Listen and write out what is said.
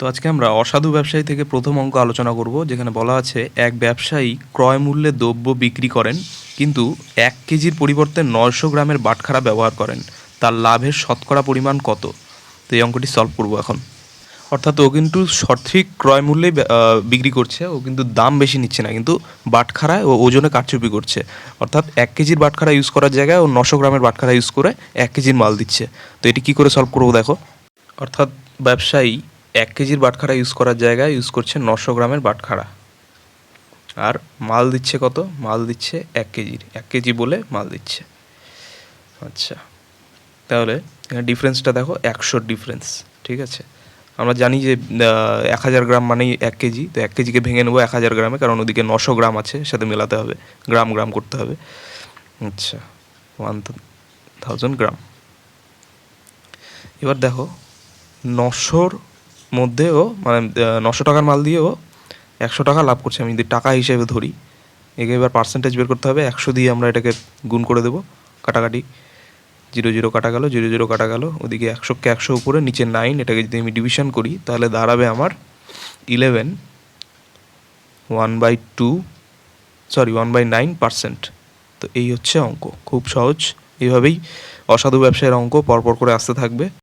তো আজকে আমরা অসাধু ব্যবসায়ী থেকে প্রথম অঙ্ক আলোচনা করব, যেখানে বলা আছে, এক ব্যবসায়ী ক্রয় মূল্যে দ্রব্য বিক্রি করেন, কিন্তু এক কেজির পরিবর্তে নয়শো গ্রামের বাটখারা ব্যবহার করেন। তার লাভের শতকরা পরিমাণ কত? তো এই অঙ্কটি সলভ করব এখন। অর্থাৎ ও কিন্তু সঠিক ক্রয় মূল্যেই বিক্রি করছে, ও কিন্তু দাম বেশি নিচ্ছে না, কিন্তু বাটখারায় ও ওজনে কারচুপি করছে। অর্থাৎ এক কেজির বাটখারা ইউজ করার জায়গায় ও নশো গ্রামের বাটখারা ইউজ করে এক কেজির মাল দিচ্ছে। তো এটি কী করে সলভ করব দেখো? অর্থাৎ ব্যবসায়ী এক কেজির বাটখারা ইউজ করার জায়গায় ইউজ করছে নশো গ্রামের বাটখারা। আর মাল দিচ্ছে কত? মাল দিচ্ছে এক কেজির। এক কেজি বলে মাল দিচ্ছে। আচ্ছা তাহলে ডিফারেন্সটা দেখো, একশোর ডিফারেন্স ঠিক আছে? আমরা জানি যে এক হাজার গ্রাম মানেই এক কেজি, তো এক কেজিকে ভেঙে নেব এক হাজার গ্রামে, কারণ ওদিকে নশো গ্রাম আছে সাথে মেলাতে হবে, গ্রাম গ্রাম করতে হবে। আচ্ছা ওয়ান থাউজেন্ড গ্রাম। এবার দেখো, নশোর মধ্যেও মানে নশো টাকার মাল দিয়েও একশো টাকা লাভ করছে আমি। যদি টাকা হিসেবে ধরি, একে এবার পার্সেন্টেজ বের করতে হবে, একশো দিয়ে আমরা এটাকে গুণ করে দেবো, কাটাকাটি। জিরো জিরো কাটা গেল, জিরো জিরো কাটা গেল, ওদিকে একশোকে একশো উপরে, নিচে নাইন এটাকে যদি আমি ডিভিশন করি, তাহলে দাঁড়াবে আমার eleven one by two sorry one by nine percent তো এই হচ্ছে অঙ্ক। খুব সহজ এইভাবেই অসাধু ব্যবসায়ের অঙ্ক পরপর করে আসতে থাকবে।